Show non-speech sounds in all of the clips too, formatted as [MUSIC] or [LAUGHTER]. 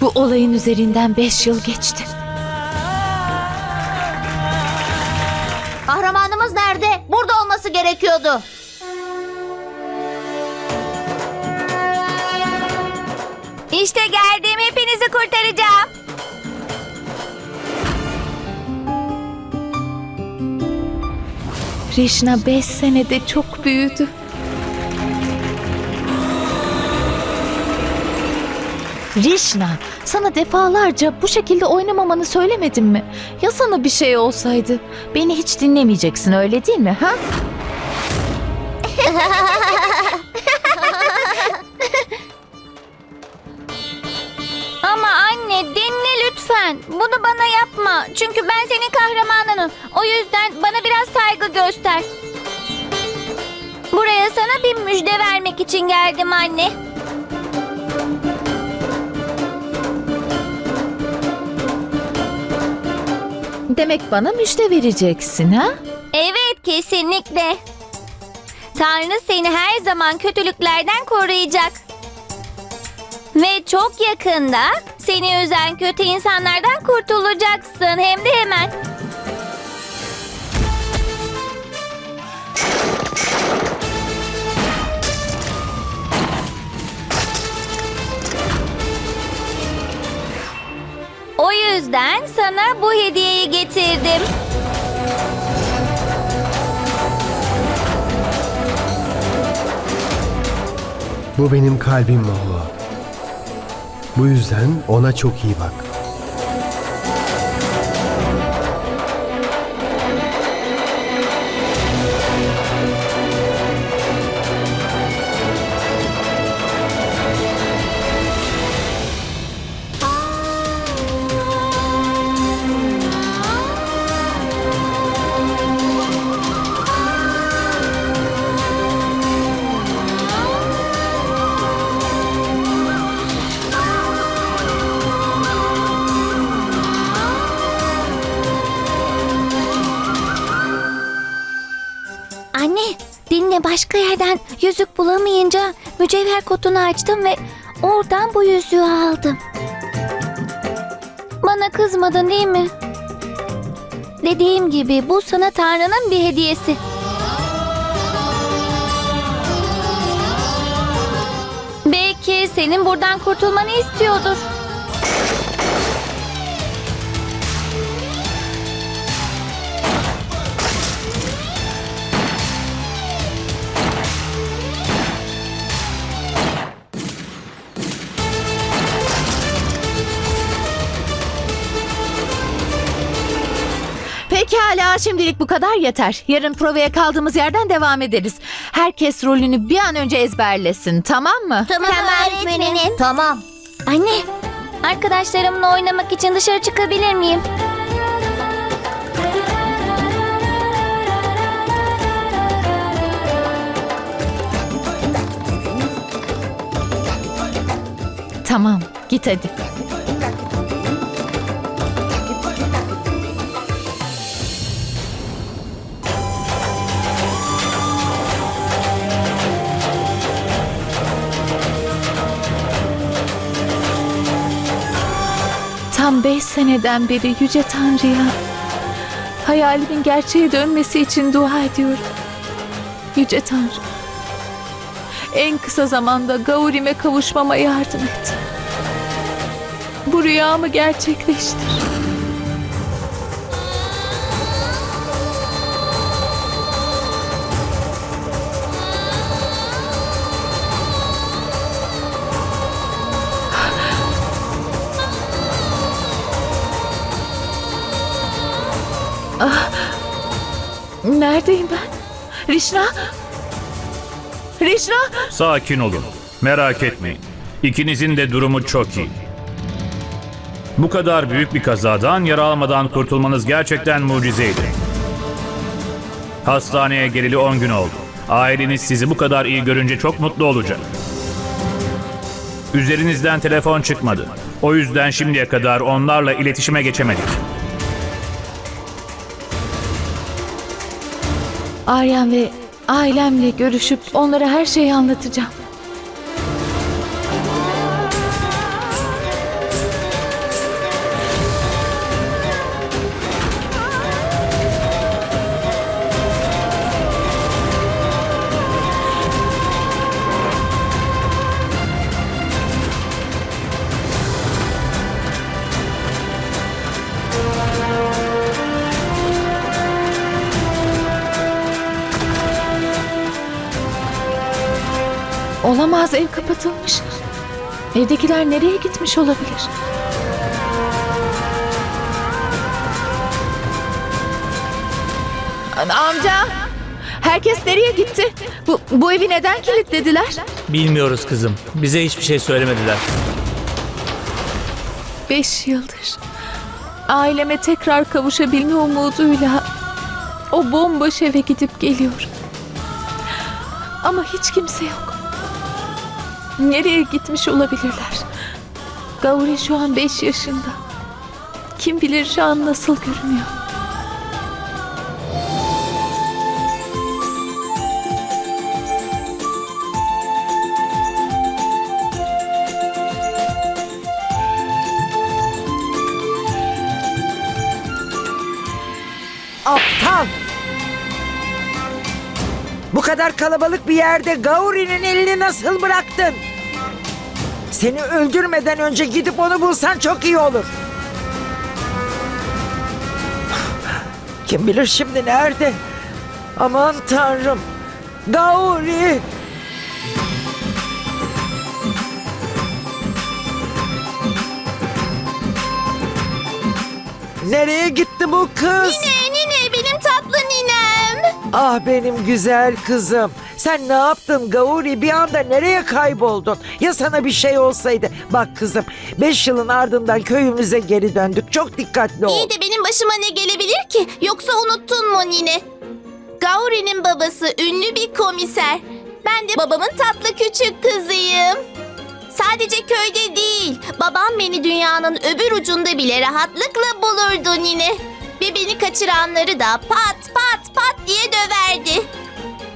Bu olayın üzerinden beş yıl geçti. Kahramanımız nerede? Burada olması gerekiyordu. İşte geldim hepinizi kurtaracağım. Rişna beş senede çok büyüdü. Rişna, sana defalarca bu şekilde oynamamanı söylemedim mi? Ya sana bir şey olsaydı? Beni hiç dinlemeyeceksin öyle değil mi? Ha? [LAUGHS] Ama anne dinle lütfen. Bunu bana yapma. Çünkü ben senin kahramanınım. O yüzden bana biraz saygı göster. Buraya sana bir müjde vermek için geldim anne. Demek bana müjde vereceksin ha? Evet kesinlikle. Tanrı seni her zaman kötülüklerden koruyacak. Ve çok yakında seni üzen kötü insanlardan kurtulacaksın hem de hemen. O yüzden sana bu hediyeyi getirdim. Bu benim kalbim Mahua. Bu yüzden ona çok iyi bak. Başka yerden yüzük bulamayınca mücevher kutunu açtım ve oradan bu yüzüğü aldım. Bana kızmadın değil mi? Dediğim gibi bu sana Tanrı'nın bir hediyesi. Belki senin buradan kurtulmanı istiyordur. Pekala şimdilik bu kadar yeter. Yarın provaya kaldığımız yerden devam ederiz. Herkes rolünü bir an önce ezberlesin tamam mı? Tamam, öğretmenim. Tamam. Anne, arkadaşlarımla oynamak için dışarı çıkabilir miyim? Tamam git hadi. Tam beş seneden beri Yüce Tanrı'ya hayalimin gerçeğe dönmesi için dua ediyorum. Yüce Tanrı, en kısa zamanda Gaurim'e kavuşmama yardım et. Bu rüyamı gerçekleştir. Neredeyim ben? Rişna? Rişna? Sakin olun. Merak etmeyin. İkinizin de durumu çok iyi. Bu kadar büyük bir kazadan yara almadan kurtulmanız gerçekten mucizeydi. Hastaneye geleli 10 gün oldu. Aileniz sizi bu kadar iyi görünce çok mutlu olacak. Üzerinizden telefon çıkmadı. O yüzden şimdiye kadar onlarla iletişime geçemedik. Aryan ve ailemle görüşüp onlara her şeyi anlatacağım. Olamaz ev kapatılmış. Evdekiler nereye gitmiş olabilir? Amca, herkes nereye gitti? Bu, bu evi neden kilitlediler? Bilmiyoruz kızım. Bize hiçbir şey söylemediler. Beş yıldır. Aileme tekrar kavuşabilme umuduyla o bomboş eve gidip geliyorum. Ama hiç kimse yok. Nereye gitmiş olabilirler? Gauri şu an beş yaşında. Kim bilir şu an nasıl görünüyor? Aptal! Bu kadar kalabalık bir yerde Gauri'nin elini nasıl bıraktın? Seni öldürmeden önce gidip onu bulsan çok iyi olur. Kim bilir şimdi nerede? Aman tanrım. Gauri! Nereye gitti bu kız? Nine nine benim tatlı ninem. Ah benim güzel kızım. Sen ne yaptın Gauri? Bir anda nereye kayboldun? Ya sana bir şey olsaydı? Bak kızım, beş yılın ardından köyümüze geri döndük. Çok dikkatli ol. İyi de benim başıma ne gelebilir ki? Yoksa unuttun mu nine? Gauri'nin babası ünlü bir komiser. Ben de babamın tatlı küçük kızıyım. Sadece köyde değil, babam beni dünyanın öbür ucunda bile rahatlıkla bulurdu nine. Ve beni kaçıranları da pat pat pat diye döverdi.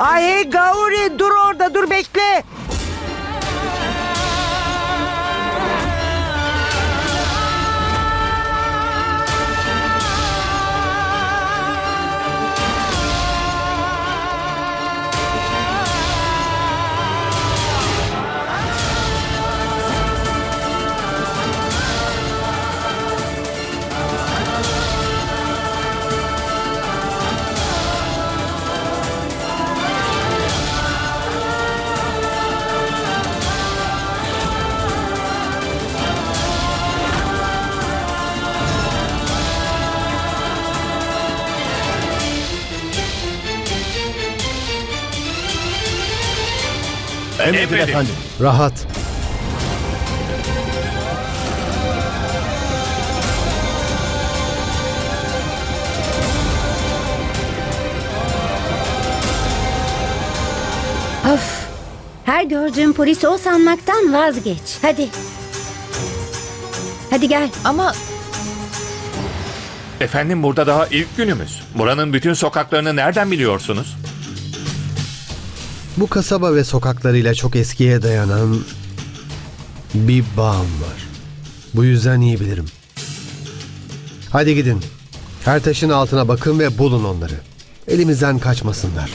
Ay hey Gauri dur orada dur bekle. Emredin efendim. Rahat. Of. Her gördüğün polis o sanmaktan vazgeç. Hadi. Hadi gel. Ama Efendim burada daha ilk günümüz. Buranın bütün sokaklarını nereden biliyorsunuz? Bu kasaba ve sokaklarıyla çok eskiye dayanan bir bağım var. Bu yüzden iyi bilirim. Hadi gidin. Her taşın altına bakın ve bulun onları. Elimizden kaçmasınlar.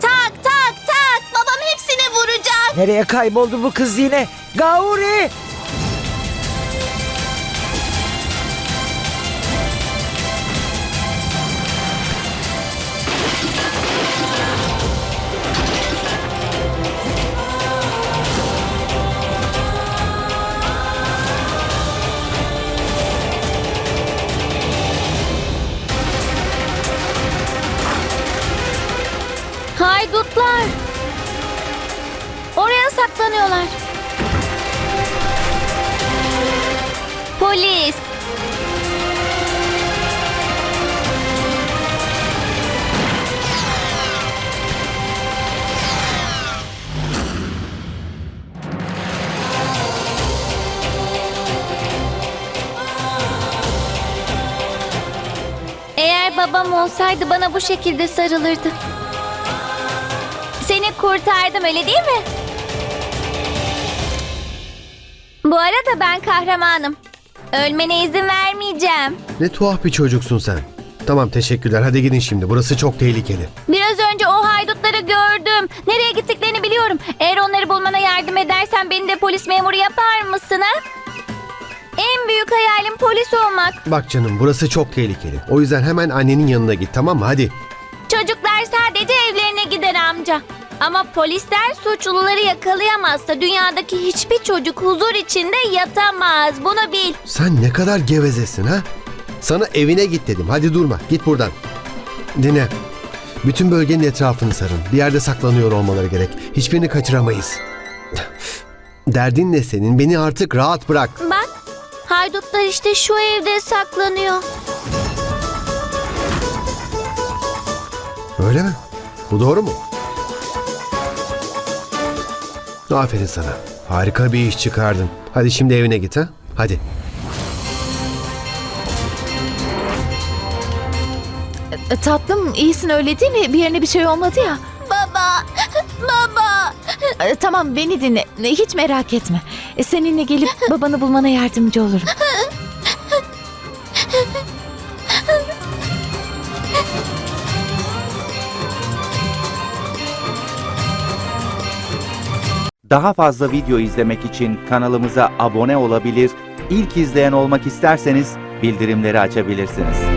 Tak tak tak, babam hepsini vuracak. Nereye kayboldu bu kız yine? Gauri! Babam olsaydı bana bu şekilde sarılırdı. Seni kurtardım öyle değil mi? Bu arada ben kahramanım. Ölmene izin vermeyeceğim. Ne tuhaf bir çocuksun sen. Tamam teşekkürler. Hadi gidin şimdi. Burası çok tehlikeli. Biraz önce o haydutları gördüm. Nereye gittiklerini biliyorum. Eğer onları bulmana yardım edersen beni de polis memuru yapar mısın ha? En büyük hayalim polis olmak. Bak canım burası çok tehlikeli. O yüzden hemen annenin yanına git tamam mı? Hadi. Çocuklar sadece evlerine gider amca. Ama polisler suçluları yakalayamazsa dünyadaki hiçbir çocuk huzur içinde yatamaz. Bunu bil. Sen ne kadar gevezesin ha? Sana evine git dedim. Hadi durma. Git buradan. Dinle. Bütün bölgenin etrafını sarın. Bir yerde saklanıyor olmaları gerek. Hiçbirini kaçıramayız. Derdin ne senin? Beni artık rahat bırak. Bak, haydutlar işte şu evde saklanıyor. Öyle mi? Bu doğru mu? Aferin sana. Harika bir iş çıkardın. Hadi şimdi evine git ha. Hadi. E, Tatlım iyisin öyle değil mi? Bir yerine bir şey olmadı ya. Baba, baba. E, Tamam beni dinle. Hiç merak etme. E, Seninle gelip [LAUGHS] babanı bulmana yardımcı olurum. Daha fazla video izlemek için kanalımıza abone olabilir, ilk izleyen olmak isterseniz bildirimleri açabilirsiniz.